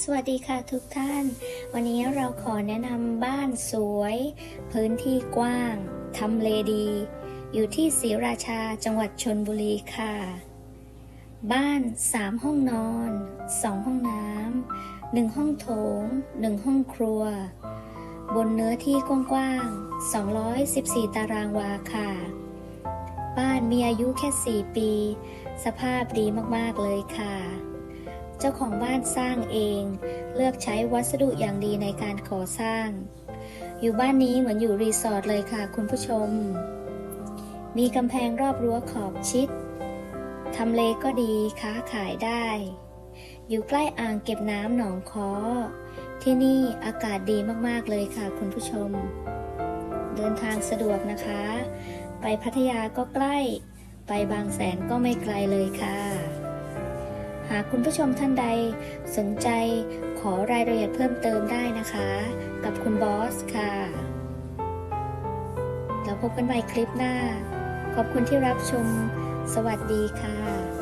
สวัสดีค่ะทุกท่าน วันนี้เราขอแนะนำบ้านสวย พื้นที่กว้างทำเลดี อยู่ที่ศรีราชาจังหวัดชนบุรีค่ะ บ้าน 3 ห้องนอน 2 ห้องน้ำ1ห้องโถง 1 ห้องครัว บนเนื้อที่กว้างๆ214 ตารางวาค่ะ บ้านมีอายุแค่ 4 ปี สภาพดีมากๆเลยค่ะ เจ้าของบ้านสร้างเอง เลือกใช้วัสดุอย่างดีในการก่อสร้าง อยู่บ้านนี้เหมือนอยู่รีสอร์ทเลยค่ะคุณผู้ชม มีกำแพงรอบรั้วขอบชิดทำเลก็ดีค้าขายได้ อยู่ใกล้อ่างเก็บน้ำหนองคอที่นี่อากาศดีมากๆเลยค่ะคุณผู้ชม เดินทางสะดวกนะคะ ไปพัทยาก็ใกล้ ไปบางแสนก็ไม่ไกลเลยค่ะ หากคุณผู้ชมท่านใดสนใจขอรายละเอียดเพิ่มเติมได้นะคะ กับคุณบอสค่ะ แล้วพบกันใหม่คลิปหน้า ขอบคุณที่รับชม สวัสดีค่ะ